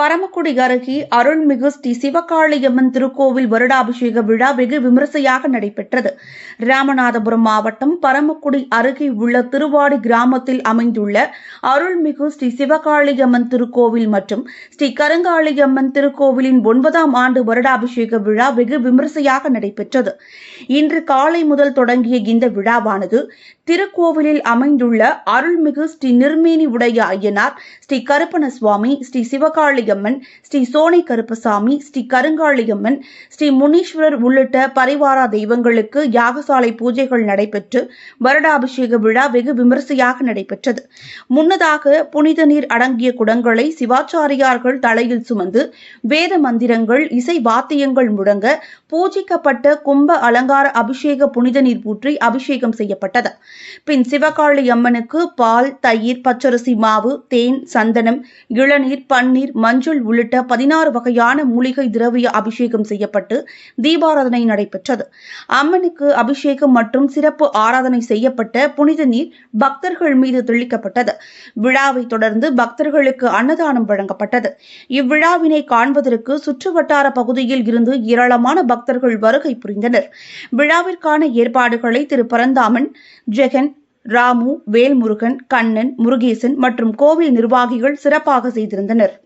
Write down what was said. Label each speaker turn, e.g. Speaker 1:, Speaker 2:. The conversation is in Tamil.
Speaker 1: பரமக்குடி அருகே அருள்மிகு ஸ்ரீ சிவகாளியம்மன் திருக்கோவில் வருடாபிஷேக விழா வெகு விமரிசையாக நடைபெற்றது. ராமநாதபுரம் மாவட்டம் பரமக்குடி அருகே உள்ள திருவாடி கிராமத்தில் அமைந்துள்ள அருள்மிகு ஸ்ரீ சிவகாளியம்மன் திருக்கோவில் மற்றும் ஸ்ரீ கருங்காளியம்மன் திருக்கோவிலின் ஒன்பதாம் ஆண்டு வருடாபிஷேக விழா வெகு விமரிசையாக நடைபெற்றது. இன்று காலை முதல் தொடங்கிய இந்த விழாவானது திருக்கோவிலில் அமைந்துள்ள அருள்மிகு ஸ்ரீ நிர்மேனி உடைய ஐயனார் ஸ்ரீ கருப்பண சுவாமி ஸ்ரீ சிவகாளியம்மன் ஸ்ரீ சோனை கருப்பசாமி ஸ்ரீ கருங்காளியம்மன் ஸ்ரீ முனீஸ்வரர் உள்ளிட்ட பரிவாரா தெய்வங்களுக்கு யாகசாலை பூஜைகள் நடைபெற்று வருடாபிஷேக விழா வெகு விமரிசையாக நடைபெற்றது. முன்னதாக புனித நீர் அடங்கிய குடங்களை சிவாச்சாரியார்கள் தலையில் சுமந்து வேத மந்திரங்கள் இசை வாத்தியங்கள் முழங்க பூஜிக்கப்பட்ட கும்ப அலங்கார அபிஷேக புனித நீர் ஊற்றி அபிஷேகம் செய்யப்பட்டது. பின் சிவகாளி அம்மனுக்கு பால் தயிர் பச்சரிசி மாவு தேன் சந்தனம் இளநீர் பன்னீர் மஞ்சள் உள்ளிட்ட பதினாறு வகையான மூலிகை திரவிய அபிஷேகம் செய்யப்பட்டு தீபாராதனை நடைபெற்றது. அம்மனுக்கு அபிஷேகம் மற்றும் சிறப்பு ஆராதனை செய்யப்பட்ட புனித நீர் பக்தர்கள் மீது தெளிக்கப்பட்டது. விழாவை தொடர்ந்து பக்தர்களுக்கு அன்னதானம் வழங்கப்பட்டது. இவ்விழாவினை காண்பதற்கு சுற்றுவட்டார பகுதியில் இருந்து ஏராளமான பக்தர்கள் வருகை புரிந்தனர். விழாவிற்கான ஏற்பாடுகளை திரு. பரந்தாமன் ஜெகன் ராமு வேல்முருகன் கண்ணன் முருகேசன் மற்றும் கோவில் நிர்வாகிகள் சிறப்பாக செய்திருந்தனர்.